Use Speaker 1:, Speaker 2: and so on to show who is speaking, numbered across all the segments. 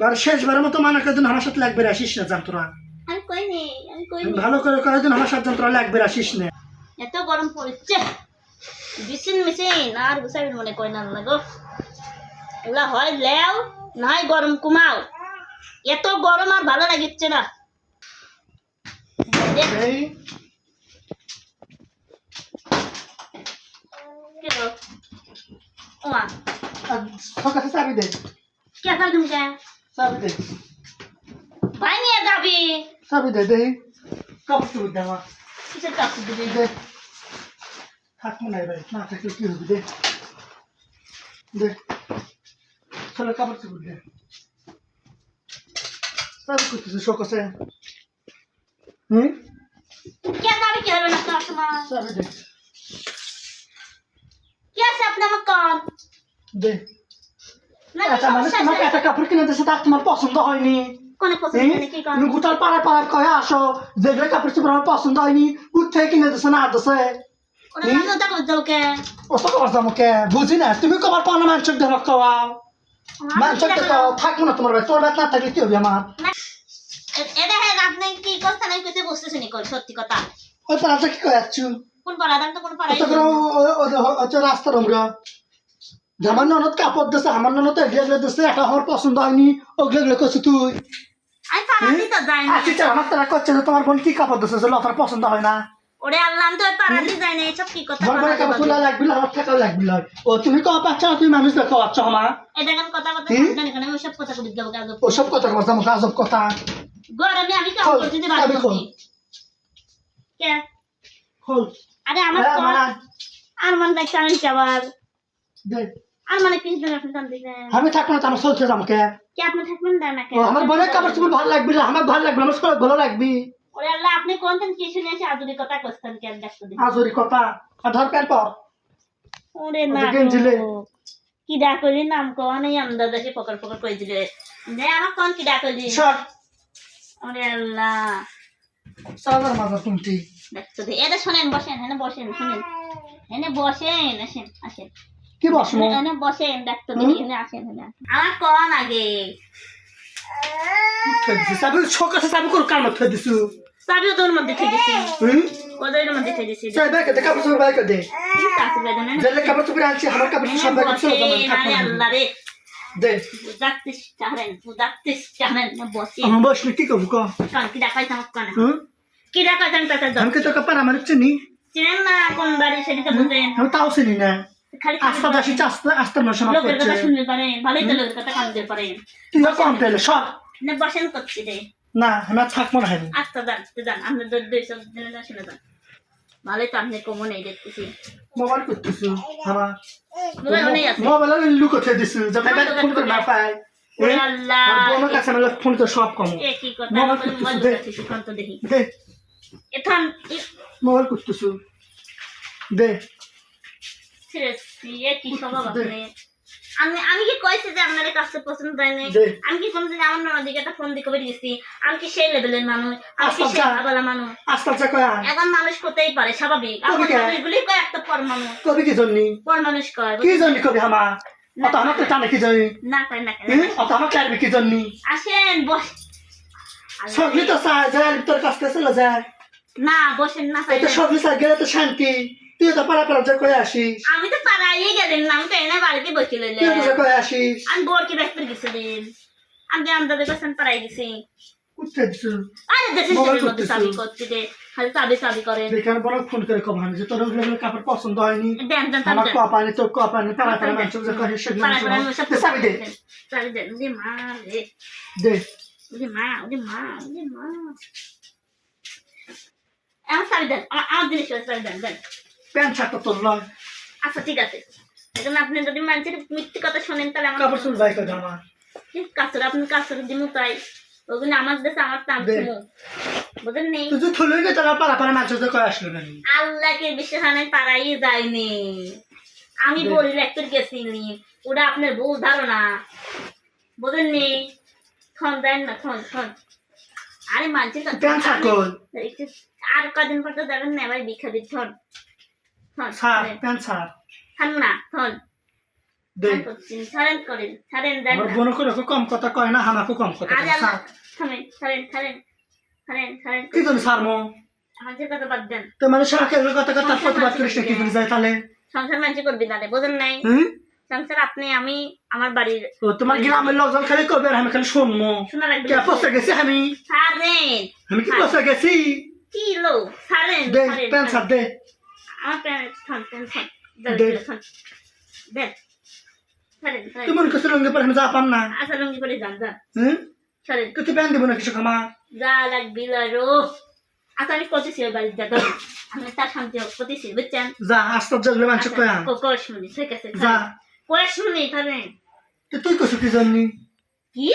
Speaker 1: বার শেষবারের মতো মানা করে দিন আমার সাথে লাগবে আসিস না জান তোরা ভালো করে করে দিন আমার সাথে তোরা লাগবে আসিস না।
Speaker 2: এত গরম পড়েছে। বিছিন মিছিন আর গুছাবি মনে কয় না লাগো এগুলা হয় লেও নয় গরম কুমাও। এত গরম আর ভালো লাগিচ্ছে না।
Speaker 1: সকালে চাবি দে।
Speaker 2: কে কর তুমি কে?
Speaker 1: চাবি দে
Speaker 2: ভাই নিয়ে যাবি।
Speaker 1: চাবি দে দে কাপড় চুপড় দে আমার
Speaker 2: কিসের কাপড় দিবি?
Speaker 1: দে থাকব না এবারে। না থাকলে কি হবে দে দে চলো কাপড় চুপড় দে চাবি করতেছিস সকালে হুম?
Speaker 2: কে যাবি কি হবে না তোমার
Speaker 1: চাবি দে
Speaker 2: কি আছে আপনি আমার কন
Speaker 1: দে এটা মানে তোমার একটা কাপড় কিনে দিয়েছে তার তোমার পছন্দ হয়নি
Speaker 2: কোনে পছন্দ
Speaker 1: হুম?
Speaker 2: করে কি কন
Speaker 1: তুমি গোটাল পাড়া পাড়া কয়ে আসো যেগুলো কাপড় চোপড় আমার পছন্দ হয়নি কোথায় কিনে দিছে না দিছে
Speaker 2: ওরা না কথা বলতে ওকে
Speaker 1: অত কবার যাব বুঝি না তুমি কবার পাও না মাংস দেহ খাওয়াও মাংস খাও থাকব না তোমার বাড়ি। তোর না থাকলে কি হবে আমার
Speaker 2: এটা হ্যাঁ আপনি কি কথা নাই কইতে বসতেছেন কই সত্যি কথা
Speaker 1: ওই পাড়াটা কি করে যাচ্ছ
Speaker 2: কোন পাড়া দাম তো কোন পাড়া
Speaker 1: অত করে হচ্ছে রাস্তার আমরা আমার ননদ কাপড় দিছে আমার ননদ এগুলো দিছে এটা আমার পছন্দ হয়নি ওগুলো করছি তুই।
Speaker 2: আমি পাড়া না
Speaker 1: আচ্ছা আমার তারা করছে যে তোমার বোন কি কাপড় দিছে লতার পছন্দ হয় না।
Speaker 2: ওরে আল্লাহ তো পাড়া না এইসব কি কথা
Speaker 1: বড় বড় কাপড় লাগবে আমার লাগবে ও তুমি কওয়া পাচ্ছ তুমি মানুষ দেখো আমার
Speaker 2: এটা কেন কথা কথা? জানি কেন ওইসব কথা কই দেবো কাজ
Speaker 1: ওসব কথা কথা আমাকে আজব কথা।
Speaker 2: গরমে আমি কাম
Speaker 1: খোল,
Speaker 2: করতে দিতে পারব কে?
Speaker 1: খোল।
Speaker 2: আরে আমার
Speaker 1: হ্যাঁ।
Speaker 2: আর মান আমি। আর মানে কিছু দিন আপনি দেন
Speaker 1: আমি থাকব না আমার চলছে আমাকে।
Speaker 2: কি আপনি থাকবেন না নাকি
Speaker 1: আমার কাপড় চোপড় ভালো লাগবে না আমার ভালো লাগবে আমার সব ভালো লাগবে।
Speaker 2: ওরে আল্লাহ আপনি কোনদিন কিছু নিয়ে এসে আজুরি কথা কেন দেখতে দিন
Speaker 1: আজরি কথা আর ধর প্যান্ট পর।
Speaker 2: ওরে না। কি ডাকলি নাম কোন এই আমদাদ এসে পকর পকর কই দিলে। দে আমার কোন কি ডাকলি
Speaker 1: শর্ট
Speaker 2: ওরে আল্লাহ।
Speaker 1: সালাদার মাথা তুমি
Speaker 2: দেখতে দে এটা শোনেন বসেন এনে বসেন শুনেন। এনে বসেন আসেন আসেন।
Speaker 1: কি বসবো
Speaker 2: এনে বসেন
Speaker 1: হুম?
Speaker 2: এনে আসেন আসেন। আমার কোন আগে।
Speaker 1: চাবি সকালে চাবি করে কামড় থয়ে দিছু
Speaker 2: চাবিও তোর মধ্যে থেকে দিছি
Speaker 1: হুম?
Speaker 2: ওদের মধ্যে থেকে দিছি
Speaker 1: চাই ব্যাগ দে কাপড় চোপড় ব্যাগ দে। জেলে কাপড় চোপড় আনছি আমার কাপড় সব ব্যাগ
Speaker 2: আরে আল্লাহ রে।
Speaker 1: দে।
Speaker 2: বুঝাচ্ছিস চাহেন বুঝাচ্ছিস চাহেন না বসে।
Speaker 1: আমার বসলে কি করব ক?
Speaker 2: কান কি ডাকাইছ আমার কানে
Speaker 1: হুম?
Speaker 2: কি ডাকাইছ আমি তাতে
Speaker 1: আমি কি তোকে আমার চিনি?
Speaker 2: চিনেন না কোন বাড়ি সেদিকে বুঝেন।
Speaker 1: আমি তাও চিনি না। আস্তা দাসি আস্তে আস্তে
Speaker 2: লোকের কথা শুনতে পারেন ভালোই তো লোকের কথা কানতে
Speaker 1: তুইও কম পেলে সব
Speaker 2: না বসেন করছি রে।
Speaker 1: না আমি থাকব না
Speaker 2: আস্তে যান আস্তে যান আপনি দুই দুই সব জেনে যান শুনে যান। ভালোই তো আপনি কমও নেই দেখতেছি।
Speaker 1: মোবাইল করতেছু আমার
Speaker 2: মোবাইল নেই আছে।
Speaker 1: মোবাইল লুক উঠে দিছু যাতে ফোন করে না পায়। ফোন তো সব কম। মোবাইল
Speaker 2: আমার
Speaker 1: করতেছি, দে।
Speaker 2: কি স্বভাব আপনি আমি আমি কি কইছি যে আপনার কাছে পছন্দ হয় নাই? আমি কি কোনদিন আমার দিকে একটা ফোন দিকে গেছি আমি কি সেই লেভেলের মানুষ? আমি কি সেই। মানুষ? এখন মানুষ করতেই পারে স্বাভাবিক। মানুষগুলি কয় একটা পর মানুষ
Speaker 1: কবি কি জন্যি?
Speaker 2: পর মানুষ কয়
Speaker 1: কি জন্যি কবি আমার অত আমার তো টানে কি জন্যি?
Speaker 2: না কয় না
Speaker 1: অত আমার কি জন্যি?
Speaker 2: আসেন বস।
Speaker 1: সবলি তো চায় যায় তোর কাছ থেকে চলে যায়।
Speaker 2: না বসেন না চাইলে।
Speaker 1: সবলি চায় গেলে তো শান্তি। তুই তো পাড়া পাড়া যা কয়ে আসিস
Speaker 2: আমি তো পাড়াইয়ে গেলেন না আমি তো এনে বাড়িতে বসে লইলে
Speaker 1: তুই তো যা কয়ে আসিস
Speaker 2: আমি বোর কি ব্যস্ত গেছিলেন আমি আমদাদের কাছে পাড়াই গেছি
Speaker 1: উঠতে দিছু
Speaker 2: আরে ছেলের মধ্যে
Speaker 1: করতেছো।
Speaker 2: চাবি করতে দে খালি চাবি চাবি করেন
Speaker 1: যেখানে বড় ফোন করে কম আমি যে তোর ওগুলো ওগুলো কাপড় পছন্দ হয়নি
Speaker 2: দেন দেন
Speaker 1: আমার
Speaker 2: চাবি দেন
Speaker 1: কপ আনি তোর কপ আনি পাড়া পাড়া মানুষ যে কহে সেগুলো
Speaker 2: পাড়া পাড়া আমি
Speaker 1: দে, দে
Speaker 2: চাবি দেন ওরে মা রে
Speaker 1: দে
Speaker 2: ওরে মা ওরে মা ওরে মা আমার দেন জিনিস চাবি দেন দেন
Speaker 1: প্যান্ট শার্টটা তোর লয়
Speaker 2: আচ্ছা ঠিক আছে। এখন আপনি যদি মানুষের মিথ্যে কথা শোনেন তাহলে আমার
Speaker 1: কাপড় চুল আমার
Speaker 2: কাছর আপনি কাছর দিমু তাই। ওগুলো আমার দেশে আমার টান। বুঝেন নেই
Speaker 1: তুই যে থুলে গে তোরা পাড়া পাড়া মানুষ যে কয়ে আসলো না
Speaker 2: আল্লাহকে বিশ্বাস আমি। বলি লেকচার গেছিনি ওটা আপনার ভুল ধারণা। বুঝেননি খন দেন না খন খন আরে তো একটু আর কদিন পর তো দেখেন না এবার বিখ্যাত
Speaker 1: ছাড়
Speaker 2: না থন
Speaker 1: দে
Speaker 2: ছাড়েন করেন ছাড়েন দেন
Speaker 1: আমার করে কম কথা কয় না হামাকে কম কথা
Speaker 2: আজ
Speaker 1: কয়।
Speaker 2: আল্লাহ
Speaker 1: ছাড়।
Speaker 2: থামেন ছাড়েন ছাড়েন ছাড়েন ছাড়েন
Speaker 1: কি জন্য সারমো
Speaker 2: আমাদের কথা বাদ দেন।
Speaker 1: তো মানে সারাকে কথা কথা প্রতিবাদ করিস না কি জন্য যায় তাহলে?
Speaker 2: সংসার মানুষ করবি না রে বোঝেন নাই? সংসার আপনি আমি আমার বাড়ির
Speaker 1: ও তোমার গ্রামের লোকজন খালি করবে আর আমি খালি শুনব।
Speaker 2: শোনা রাখবি।
Speaker 1: কে পচে গেছি আমি? আমি কি পচে গেছি?
Speaker 2: কি লো
Speaker 1: দে প্যান্ট শার্ট দে।
Speaker 2: আমার
Speaker 1: মনে করছিস লঙ্গি পরে যা পাম না?
Speaker 2: আচ্ছা লুঙ্গি করে যান যান।
Speaker 1: হুম? তুই প্যান্ট দিব না কিছু খামা?
Speaker 2: যা লাগবি লরো আচ্ছা আমি করতেছি ওই বাড়ির যাতো আমি তার শান্তি করতেছি বুঝছেন?
Speaker 1: যা আস্তে জগলে মানুষ কয়া।
Speaker 2: কোশ শুনি ঠিক আছে
Speaker 1: যা।
Speaker 2: শুনি তাহলে
Speaker 1: তো তুই কসু কি জন্যি?
Speaker 2: কি?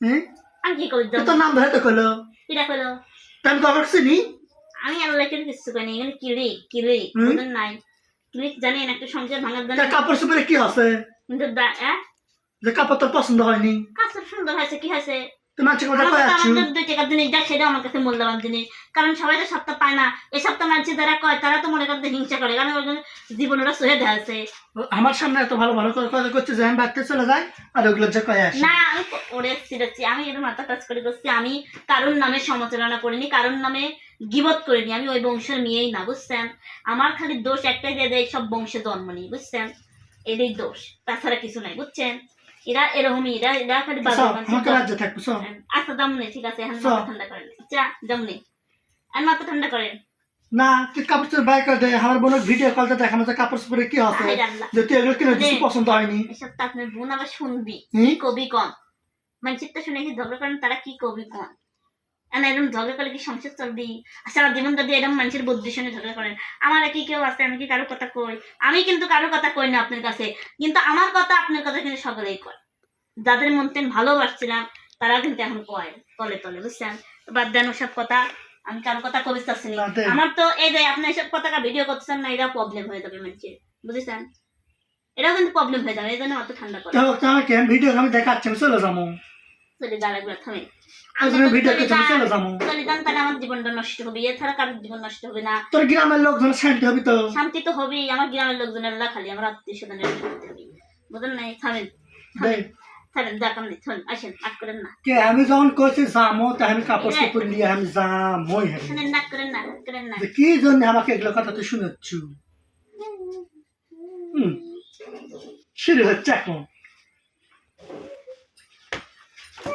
Speaker 1: হুম?
Speaker 2: আমি কি
Speaker 1: তো তোর নাম ধরে তো কলো
Speaker 2: কিরা কইলো?
Speaker 1: প্যান্ট কভার চিনি।
Speaker 2: আমি আল্লাহ কেন কিছু করিনি এগুলো কিলি কিলি? ওদের নাই। কিলি জানেন একটা সংসার ভাঙার জন্য
Speaker 1: কাপড় সুপরে কি আছে?
Speaker 2: কিন্তু
Speaker 1: যে কাপড় তোর পছন্দ হয়নি।
Speaker 2: কাজটা সুন্দর হয়েছে কি হয়েছে? কারণ সবাই তো সপ্তাহ পায় না। এই সপ্তাহ মানুষ যারা কয় তারা তো মনে করতে হিংসা করে। কারণ জীবন ওরা সহে আছে
Speaker 1: আমার সামনে এত ভালো ভালো কথা করছে যে আমি বাড়তে চলে যাই আর ওগুলো যে কয়ে আসি।
Speaker 2: না ওরে ছিড়েছি। আমি এর মাথা কাজ করে করছি। আমি কারোর নামে সমালোচনা করিনি কারোর নামে গিবত করিনি আমি ওই বংশের মেয়েই না বুঝছেন? আমার খালি দোষ একটাই যে এদের সব বংশে জন্ম নেই বুঝছেন? এদের দোষ তাছাড়া কিছু নাই বুঝছেন? এরা এরকমই এরা এরা খালি
Speaker 1: সব
Speaker 2: আচ্ছা দাম নেই ঠিক আছে এখন মাথা ঠান্ডা করেন। চা দাম নেই আর মাথা ঠান্ডা করেন।
Speaker 1: না তুই কাপড় চোপড় বাই করে দে আমার বোনের ভিডিও কলটা দেখানো কাপড় চোপড়ে কি
Speaker 2: হায় আল্লাহ।
Speaker 1: যে তুই এগুলো কিনে দিচ্ছি
Speaker 2: দে।
Speaker 1: পছন্দ হয়নি।
Speaker 2: এসব তো আপনার বোন আবার শুনবি কবি কন। মানুষের তো শুনে কি ঝগড়া করেন তারা কি কবি কন? এরকম ঝগড়া কি সংসার চলবি? আর সারা জীবন যদি এরকম মানুষের বুদ্ধির সঙ্গে ঝগড়া করেন আমার কি কেউ আছে? আমি কি কারও কথা কই? আমি কিন্তু কারও কথা কই না আপনার কাছে কিন্তু আমার কথা আপনার কথা কিন্তু সকলেই কয়। যাদের মন তেন ভালোবাসছিলাম তারা কিন্তু এখন কয় তলে তলে বুঝছেন? বাদ দেন ওসব কথা আমি কারও কথা কবি চাচ্ছি না। আমার তো এই যে আপনি এসব কথা ভিডিও করতেছেন না এটা প্রবলেম হয়ে যাবে মানুষের বুঝেছেন? এটাও কিন্তু প্রবলেম হয়ে যাবে এই জন্য অত ঠান্ডা করে।
Speaker 1: ভিডিও আমি দেখাচ্ছি? চলে যাব।
Speaker 2: চলে যা লাগবে থামে
Speaker 1: জন্য ভিডিও চলে যাব।
Speaker 2: চলে যান তাহলে আমার জীবনটা নষ্ট হবে এছাড়া কারোর জীবন নষ্ট হবে না।
Speaker 1: তোর গ্রামের লোকজন শান্তি হবি তো?
Speaker 2: শান্তি তো হবেই আমার গ্রামের লোকজনের না খালি আমার আত্মীয় স্বজনের শান্তি হবে। বুঝলেন নাই থামেন থামেন যা কামনি থামেন আসেন আট করেন না।
Speaker 1: কে আমি যখন কইছি যামো তাই আমি কাপড় চোপড় নিয়ে আমি যামই হ্যাঁ
Speaker 2: নাক করেন না করেন না।
Speaker 1: কি জন্য আমাকে এগুলো কথা তো শুনেছ হুম। শুরু হচ্ছে এখন।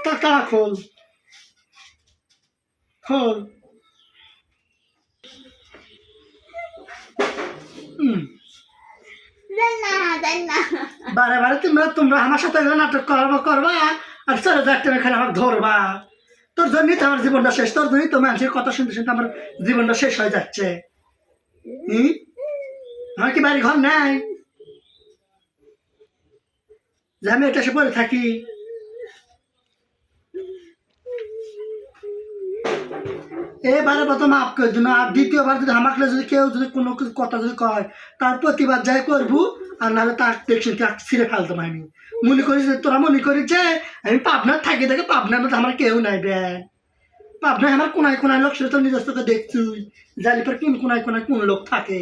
Speaker 1: টাকা খোল।
Speaker 2: না
Speaker 1: বারে বারে তোমরা আমার সাথে নাটক করবা করবা, আর চলে এখানে আমাকে ধরবা। তোর জন্যই তো আমার জীবনটা শেষ, তোর জন্যই তো মানুষের কথা শুনতে শুনতে আমার জীবনটা শেষ হয়ে যাচ্ছে। আমার কি বাড়ি ঘর নাই? যে আমি এটা সে পরে থাকি। এবারে প্রথম মাফ করে দিন আর দ্বিতীয়বার যদি আমাকে যদি কেউ যদি কোনো কিছু কথা যদি কয় তার প্রতিবাদ যাই করব আর নাহলে তার দেখছেন তার ছিঁড়ে ফেলতে পারিনি। মনে করিস যে তোরা মনে করিস যে আমি পাবনার থাকি দেখে পাবনার মধ্যে আমার কেউ নাই বে। পাবনায় আমার কোনায় কোনায় লোক সেটা তো নিজস্ব দেখছুই জালিপার কোন কোনায় কোনায় কোন লোক থাকে।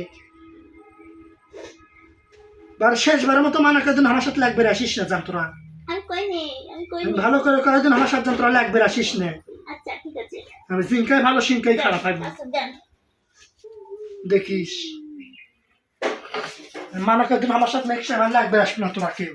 Speaker 1: বার শেষবারের মতো মানা করে দিন আমার সাথে লাগবে আসিস না জান তোরা
Speaker 2: আমি আমি
Speaker 1: আমি ভালো করে করে দিন আমার সাথে জান তোরা লাগবে আসিস না। আমি সিংকাই ভালো সিংকাই খারাপ থাকবে
Speaker 2: আচ্ছা
Speaker 1: দেখিস। মানা করে আমার সাথে নেক্সট টাইম লাগবে আসবে না তোরা কেউ।